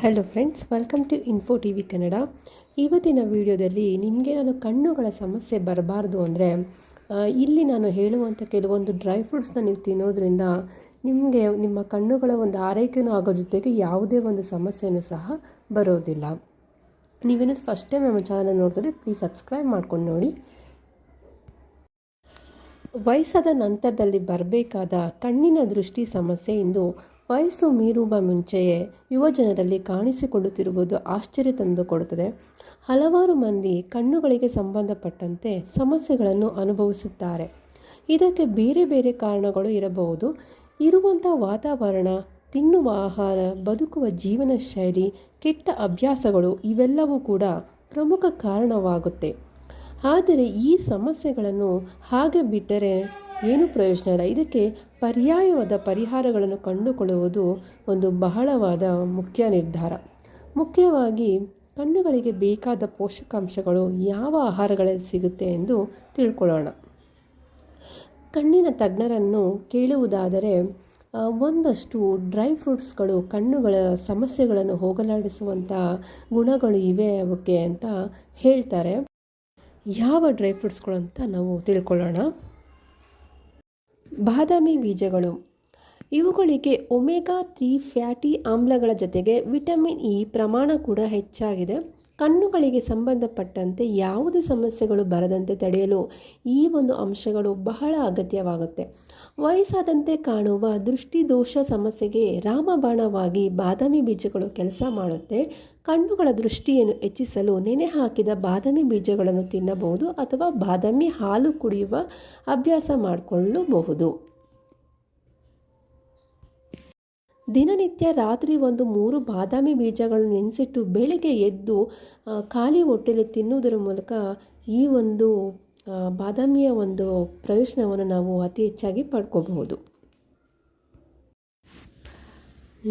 Hello friends welcome to info T V Kannada ಇವತ್ತಿನ ವಿಡಿಯೋದಲ್ಲಿ ನಿಮಗೆ ನಾನು ಕಣ್ಣುಗಳ ಸಮಸ್ಯೆ ಬರಬಾರ್ದು ಅಂದರೆ ಇಲ್ಲಿ ನಾನು ಹೇಳುವಂಥ ಕೆಲವೊಂದು ಡ್ರೈ ಫ್ರೂಟ್ಸ್ನ ನೀವು ತಿನ್ನೋದ್ರಿಂದ ನಿಮಗೆ ನಿಮ್ಮ ಕಣ್ಣುಗಳ ಒಂದು ಆರೈಕೆಯೂ ಆಗೋ ಜೊತೆಗೆ ಯಾವುದೇ ಒಂದು ಸಮಸ್ಯೆಯೂ ಸಹ ಬರೋದಿಲ್ಲ. ನೀವೇನಾದ್ರು ಫಸ್ಟ್ ಟೈಮ್ ನಮ್ಮ ಚಾನಲ್ ನೋಡಿದ್ರೆ ಪ್ಲೀಸ್ ಸಬ್ಸ್ಕ್ರೈಬ್ ಮಾಡ್ಕೊಂಡು ನೋಡಿ. ವಯಸ್ಸಾದ ನಂತರದಲ್ಲಿ ಬರಬೇಕಾದ ಕಣ್ಣಿನ ದೃಷ್ಟಿ ಸಮಸ್ಯೆ ಇಂದು ವಯಸ್ಸು ಮೀರುವ ಮುಂಚೆಯೇ ಯುವ ಜನರಲ್ಲಿ ಕಾಣಿಸಿಕೊಳ್ಳುತ್ತಿರುವುದು ಆಶ್ಚರ್ಯ ತಂದುಕೊಡುತ್ತದೆ. ಹಲವಾರು ಮಂದಿ ಕಣ್ಣುಗಳಿಗೆ ಸಂಬಂಧಪಟ್ಟಂತೆ ಸಮಸ್ಯೆಗಳನ್ನು ಅನುಭವಿಸುತ್ತಾರೆ. ಇದಕ್ಕೆ ಬೇರೆ ಬೇರೆ ಕಾರಣಗಳು ಇರಬಹುದು. ಇರುವಂಥ ವಾತಾವರಣ, ತಿನ್ನುವ ಆಹಾರ, ಬದುಕುವ ಜೀವನ ಶೈಲಿ, ಕೆಟ್ಟ ಅಭ್ಯಾಸಗಳು ಇವೆಲ್ಲವೂ ಕೂಡ ಪ್ರಮುಖ ಕಾರಣವಾಗುತ್ತೆ. ಆದರೆ ಈ ಸಮಸ್ಯೆಗಳನ್ನು ಹಾಗೆ ಬಿಟ್ಟರೆ ಏನು ಪ್ರಯೋಜನ ಇಲ್ಲ. ಇದಕ್ಕೆ ಪರ್ಯಾಯವಾದ ಪರಿಹಾರಗಳನ್ನು ಕಂಡುಕೊಳ್ಳುವುದು ಒಂದು ಬಹಳವಾದ ಮುಖ್ಯ ನಿರ್ಧಾರ. ಮುಖ್ಯವಾಗಿ ಕಣ್ಣುಗಳಿಗೆ ಬೇಕಾದ ಪೋಷಕಾಂಶಗಳು ಯಾವ ಆಹಾರಗಳಲ್ಲಿ ಸಿಗುತ್ತೆ ಎಂದು ತಿಳ್ಕೊಳ್ಳೋಣ. ಕಣ್ಣಿನ ತಜ್ಞರನ್ನು ಕೇಳುವುದಾದರೆ ಒಂದಷ್ಟು ಡ್ರೈ ಫ್ರೂಟ್ಸ್ಗಳು ಕಣ್ಣುಗಳ ಸಮಸ್ಯೆಗಳನ್ನು ಹೋಗಲಾಡಿಸುವಂಥ ಗುಣಗಳು ಇವೆ ಅವಕ್ಕೆ ಅಂತ ಹೇಳ್ತಾರೆ. ಯಾವ ಡ್ರೈ ಫ್ರೂಟ್ಸ್ಗಳು ಅಂತ ನಾವು ತಿಳ್ಕೊಳ್ಳೋಣ. ಬಾದಾಮಿ ಬೀಜಗಳು. ಇವುಗಳಿಗೆ ಒಮೆಗಾ ತ್ರೀ ಫ್ಯಾಟಿ ಆಮ್ಲಗಳ ಜೊತೆಗೆ ವಿಟಮಿನ್ ಇ ಪ್ರಮಾಣ ಕೂಡ ಹೆಚ್ಚಾಗಿದೆ. ಕಣ್ಣುಗಳಿಗೆ ಸಂಬಂಧಪಟ್ಟಂತೆ ಯಾವುದೇ ಸಮಸ್ಯೆಗಳು ಬರದಂತೆ ತಡೆಯಲು ಈ ಒಂದು ಅಂಶಗಳು ಬಹಳ ಅಗತ್ಯವಾಗುತ್ತೆ. ವಯಸ್ಸಾದಂತೆ ಕಾಣುವ ದೃಷ್ಟಿದೋಷ ಸಮಸ್ಯೆಗೆ ರಾಮಬಾಣವಾಗಿ ಬಾದಾಮಿ ಬೀಜಗಳು ಕೆಲಸ ಮಾಡುತ್ತೆ. ಕಣ್ಣುಗಳ ದೃಷ್ಟಿಯನ್ನು ಹೆಚ್ಚಿಸಲು ನೆನೆ ಹಾಕಿದ ಬಾದಾಮಿ ಬೀಜಗಳನ್ನು ತಿನ್ನಬಹುದು ಅಥವಾ ಬಾದಾಮಿ ಹಾಲು ಕುಡಿಯುವ ಅಭ್ಯಾಸ ಮಾಡಿಕೊಳ್ಳಬಹುದು. ದಿನನಿತ್ಯ ರಾತ್ರಿ ಒಂದು ಮೂರು ಬಾದಾಮಿ ಬೀಜಗಳನ್ನು ನೆನೆಸಿಟ್ಟು ಬೆಳಗ್ಗೆ ಎದ್ದು ಖಾಲಿ ಹೊಟ್ಟೆಲಿ ತಿನ್ನುವುದರ ಮೂಲಕ ಈ ಒಂದು ಬಾದಾಮಿಯ ಒಂದು ಪ್ರಯೋಜನವನ್ನು ನಾವು ಅತಿ ಹೆಚ್ಚಾಗಿ ಪಡ್ಕೋಬಹುದು.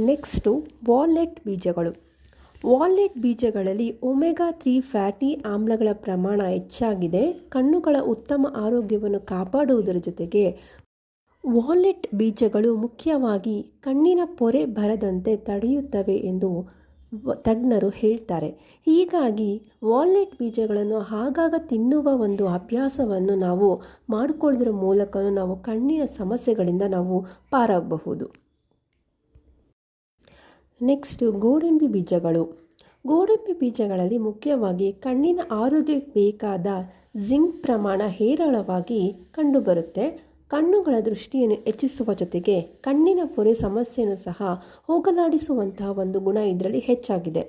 ನೆಕ್ಸ್ಟು ವಾಲ್ನೆಟ್ ಬೀಜಗಳು. ವಾಲ್ನೆಟ್ ಬೀಜಗಳಲ್ಲಿ ಒಮೆಗಾ ತ್ರೀ ಫ್ಯಾಟಿ ಆಮ್ಲಗಳ ಪ್ರಮಾಣ ಹೆಚ್ಚಾಗಿದೆ. ಕಣ್ಣುಗಳ ಉತ್ತಮ ಆರೋಗ್ಯವನ್ನು ಕಾಪಾಡುವುದರ ಜೊತೆಗೆ ವಾಲ್ನೆಟ್ ಬೀಜಗಳು ಮುಖ್ಯವಾಗಿ ಕಣ್ಣಿನ ಪೊರೆ ಬರದಂತೆ ತಡೆಯುತ್ತವೆ ಎಂದು ತಜ್ಞರು ಹೇಳ್ತಾರೆ. ಹೀಗಾಗಿ ವಾಲ್ನೆಟ್ ಬೀಜಗಳನ್ನು ಆಗಾಗ ತಿನ್ನುವ ಒಂದು ಅಭ್ಯಾಸವನ್ನು ನಾವು ಮಾಡಿಕೊಳ್ಳೋದ್ರ ಮೂಲಕ ನಾವು ಕಣ್ಣಿನ ಸಮಸ್ಯೆಗಳಿಂದ ನಾವು ಪಾರಾಗಬಹುದು. ನೆಕ್ಸ್ಟ್, ಗೋಡಂಬಿ ಬೀಜಗಳು. ಗೋಡಂಬಿ ಬೀಜಗಳಲ್ಲಿ ಮುಖ್ಯವಾಗಿ ಕಣ್ಣಿನ ಆರೋಗ್ಯಕ್ಕೆ ಬೇಕಾದ ಜಿಂಕ್ ಪ್ರಮಾಣ ಹೇರಳವಾಗಿ ಕಂಡುಬರುತ್ತೆ. ಕಣ್ಣುಗಳ ದೃಷ್ಟಿಯನ್ನು ಹೆಚ್ಚಿಸುವ ಜೊತೆಗೆ ಕಣ್ಣಿನ ಪೊರೆ ಸಮಸ್ಯೆಯನ್ನು ಸಹ ಹೋಗಲಾಡಿಸುವಂತಹ ಒಂದು ಗುಣ ಇದರಲ್ಲಿ ಹೆಚ್ಚಾಗಿದೆ.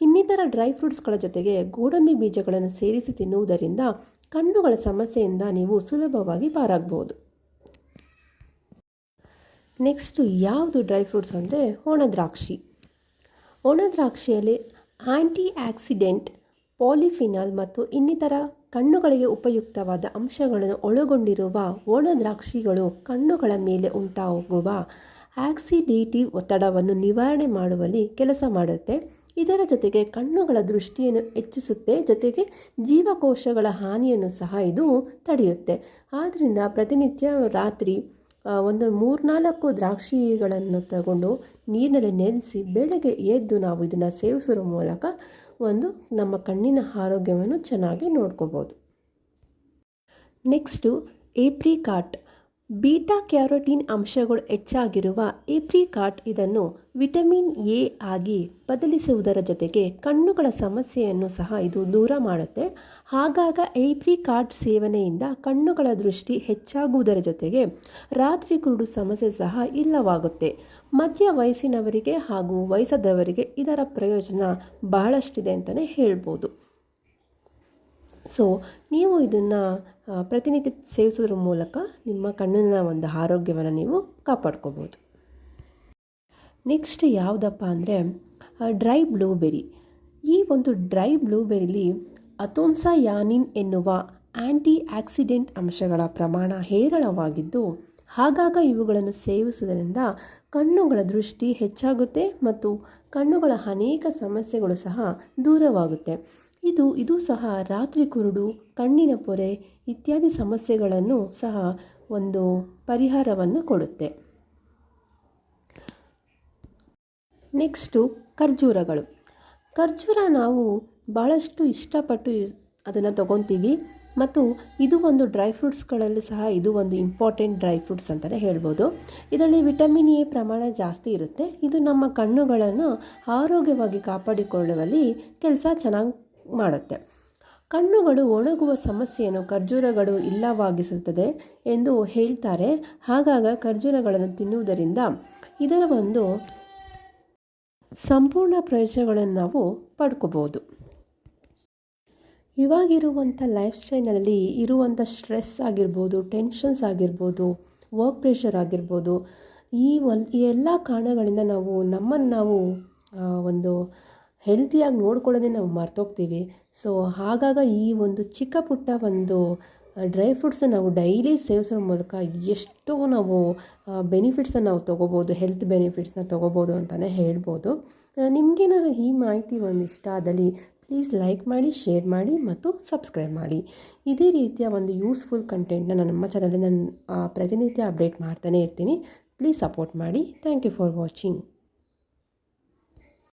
ಇನ್ನಿತರ ಡ್ರೈ ಫ್ರೂಟ್ಸ್ಗಳ ಜೊತೆಗೆ ಗೋಡಂಬಿ ಬೀಜಗಳನ್ನು ಸೇರಿಸಿ ತಿನ್ನುವುದರಿಂದ ಕಣ್ಣುಗಳ ಸಮಸ್ಯೆಯಿಂದ ನೀವು ಸುಲಭವಾಗಿ ಪಾರಾಗಬಹುದು. ನೆಕ್ಸ್ಟು ಯಾವುದು ಡ್ರೈ ಫ್ರೂಟ್ಸ್ ಅಂದರೆ ಒಣದ್ರಾಕ್ಷಿ ಒಣದ್ರಾಕ್ಷಿಯಲ್ಲಿ ಆ್ಯಂಟಿ ಆಕ್ಸಿಡೆಂಟ್, ಪಾಲಿಫಿನಾಲ್ ಮತ್ತು ಇನ್ನಿತರ ಕಣ್ಣುಗಳಿಗೆ ಉಪಯುಕ್ತವಾದ ಅಂಶಗಳನ್ನು ಒಳಗೊಂಡಿರುವ ಒಣ ದ್ರಾಕ್ಷಿಗಳು ಕಣ್ಣುಗಳ ಮೇಲೆ ಉಂಟಾಗುವ ಆಕ್ಸಿಡೇಟಿವ್ ಒತ್ತಡವನ್ನು ನಿವಾರಣೆ ಮಾಡುವಲ್ಲಿ ಕೆಲಸ ಮಾಡುತ್ತೆ. ಇದರ ಜೊತೆಗೆ ಕಣ್ಣುಗಳ ದೃಷ್ಟಿಯನ್ನು ಹೆಚ್ಚಿಸುತ್ತೆ. ಜೊತೆಗೆ ಜೀವಕೋಶಗಳ ಹಾನಿಯನ್ನು ಸಹ ಇದು ತಡೆಯುತ್ತೆ. ಆದ್ದರಿಂದ ಪ್ರತಿನಿತ್ಯ ರಾತ್ರಿ ಒಂದು ಮೂರ್ನಾಲ್ಕು ದ್ರಾಕ್ಷಿಗಳನ್ನು ತಗೊಂಡು ನೀರಿನಲ್ಲಿ ನೆನೆಸಿ ಬೆಳಗ್ಗೆ ಎದ್ದು ನಾವು ಇದನ್ನು ಸೇವಿಸುವ ಮೂಲಕ ಒಂದು ನಮ್ಮ ಕಣ್ಣಿನ ಆರೋಗ್ಯವನ್ನು ಚೆನ್ನಾಗಿ ನೋಡ್ಕೋಬೋದು. ನೆಕ್ಸ್ಟು ಏಪ್ರಿಕಾಟ್ ಬೀಟಾ ಕ್ಯಾರೋಟಿನ್ ಅಂಶಗಳು ಹೆಚ್ಚಾಗಿರುವ ಏಪ್ರಿಕಾಟ್ ಇದನ್ನು ವಿಟಮಿನ್ ಎ ಆಗಿ ಬದಲಿಸುವುದರ ಜೊತೆಗೆ ಕಣ್ಣುಗಳ ಸಮಸ್ಯೆಯನ್ನು ಸಹ ಇದು ದೂರ ಮಾಡುತ್ತೆ. ಆಗಾಗ ಏಪ್ರಿಕಾಟ್ ಸೇವನೆಯಿಂದ ಕಣ್ಣುಗಳ ದೃಷ್ಟಿ ಹೆಚ್ಚಾಗುವುದರ ಜೊತೆಗೆ ರಾತ್ರಿ ಕುರುಡು ಸಮಸ್ಯೆ ಸಹ ಇಲ್ಲವಾಗುತ್ತೆ. ಮಧ್ಯ ವಯಸ್ಸಿನವರಿಗೆ ಹಾಗೂ ವಯಸ್ಸಾದವರಿಗೆ ಇದರ ಪ್ರಯೋಜನ ಬಹಳಷ್ಟಿದೆ ಅಂತಲೇ ಹೇಳ್ಬೋದು. ಸೊ ನೀವು ಇದನ್ನು ಪ್ರತಿನಿತ್ಯ ಸೇವಿಸೋದ್ರ ಮೂಲಕ ನಿಮ್ಮ ಕಣ್ಣಿನ ಒಂದು ಆರೋಗ್ಯವನ್ನು ನೀವು ಕಾಪಾಡ್ಕೋಬೋದು. ನೆಕ್ಸ್ಟ್ ಯಾವುದಪ್ಪ ಅಂದರೆ ಡ್ರೈ ಬ್ಲೂಬೆರಿ. ಈ ಒಂದು ಡ್ರೈ ಬ್ಲೂಬೆರಿಲಿ ಅತೋನ್ಸಾ ಯಾನಿನ್ ಎನ್ನುವ ಆ್ಯಂಟಿ ಆಕ್ಸಿಡೆಂಟ್ ಅಂಶಗಳ ಪ್ರಮಾಣ ಹೇರಳವಾಗಿದ್ದು, ಆಗಾಗ ಇವುಗಳನ್ನು ಸೇವಿಸುವುದರಿಂದ ಕಣ್ಣುಗಳ ದೃಷ್ಟಿ ಹೆಚ್ಚಾಗುತ್ತೆ ಮತ್ತು ಕಣ್ಣುಗಳ ಅನೇಕ ಸಮಸ್ಯೆಗಳು ಸಹ ದೂರವಾಗುತ್ತೆ. ಇದು ಇದು ಸಹ ರಾತ್ರಿ ಕುರುಡು, ಕಣ್ಣಿನ ಪೊರೆ ಇತ್ಯಾದಿ ಸಮಸ್ಯೆಗಳನ್ನು ಸಹ ಒಂದು ಪರಿಹಾರವನ್ನು ಕೊಡುತ್ತೆ. ನೆಕ್ಸ್ಟು ಖರ್ಜೂರಗಳು. ಖರ್ಜೂರ ನಾವು ಭಾಳಷ್ಟು ಇಷ್ಟಪಟ್ಟು ಅದನ್ನು ತಗೊತೀವಿ ಮತ್ತು ಇದು ಒಂದು ಡ್ರೈ ಫ್ರೂಟ್ಸ್ಗಳಲ್ಲಿ ಸಹ ಇದು ಒಂದು ಇಂಪಾರ್ಟೆಂಟ್ ಡ್ರೈ ಫ್ರೂಟ್ಸ್ ಅಂತಲೇ ಹೇಳ್ಬೋದು. ಇದರಲ್ಲಿ ವಿಟಮಿನ್ ಎ ಪ್ರಮಾಣ ಜಾಸ್ತಿ ಇರುತ್ತೆ. ಇದು ನಮ್ಮ ಕಣ್ಣುಗಳನ್ನು ಆರೋಗ್ಯವಾಗಿ ಕಾಪಾಡಿಕೊಳ್ಳುವಲ್ಲಿ ಕೆಲಸ ಚೆನ್ನಾಗಿ ಮಾಡುತ್ತೆ. ಕಣ್ಣುಗಳು ಒಣಗುವ ಸಮಸ್ಯೆಯನ್ನು ಖರ್ಜೂರಗಳು ಇಲ್ಲವಾಗಿಸುತ್ತದೆ ಎಂದು ಹೇಳ್ತಾರೆ. ಹಾಗಾಗ ಖರ್ಜೂರಗಳನ್ನು ತಿನ್ನುವುದರಿಂದ ಇದರ ಒಂದು ಸಂಪೂರ್ಣ ಪ್ರಯೋಜನಗಳನ್ನು ನಾವು ಪಡ್ಕೋಬೋದು ಇವಾಗಿರುವಂಥ ಲೈಫ್ ಸ್ಟೈಲ್ನಲ್ಲಿ ಇರುವಂಥ ಸ್ಟ್ರೆಸ್ ಆಗಿರ್ಬೋದು, ಟೆನ್ಷನ್ಸ್ ಆಗಿರ್ಬೋದು, ವರ್ಕ್ ಪ್ರೆಷರ್ ಆಗಿರ್ಬೋದು, ಈ ಒಂದು ಈ ಎಲ್ಲ ಕಾರಣಗಳಿಂದ ನಾವು ನಮ್ಮನ್ನು ನಾವು ಒಂದು ಹೆಲ್ತಿಯಾಗಿ ನೋಡ್ಕೊಳ್ಳೋದೇ ನಾವು ಮರ್ತೋಗ್ತೀವಿ. ಸೊ ಹಾಗಾಗ ಈ ಒಂದು ಚಿಕ್ಕ ಪುಟ್ಟ ಒಂದು ಡ್ರೈ ಫ್ರೂಟ್ಸನ್ನ ನಾವು ಡೈಲಿ ಸೇವಿಸೋ ಮೂಲಕ ಎಷ್ಟೋ ನಾವು ಬೆನಿಫಿಟ್ಸನ್ನ ನಾವು ತೊಗೋಬೋದು ಹೆಲ್ತ್ ಬೆನಿಫಿಟ್ಸ್ನ ತೊಗೋಬೋದು ಅಂತಲೇ ಹೇಳ್ಬೋದು. ನಿಮಗೇನಾದ್ರು ಈ ಮಾಹಿತಿ ಒಂದು ಇಷ್ಟ ಆದಲ್ಲಿ ಪ್ಲೀಸ್ ಲೈಕ್ ಮಾಡಿ ಶೇರ್ ಮಾಡಿ ಮತ್ತು ಸಬ್ಸ್ಕ್ರೈಬ್ ಮಾಡಿ. ಇದೇ ರೀತಿಯ ಒಂದು ಯೂಸ್ಫುಲ್ ಕಂಟೆಂಟ್ನ ನಾನು ನಮ್ಮ ಚಾನಲಲ್ಲಿ ನಾನು ಪ್ರತಿನಿತ್ಯ ಅಪ್ಡೇಟ್ ಮಾಡ್ತಾನೆ ಇರ್ತೀನಿ. ಪ್ಲೀಸ್ ಸಪೋರ್ಟ್ ಮಾಡಿ. Thank you for watching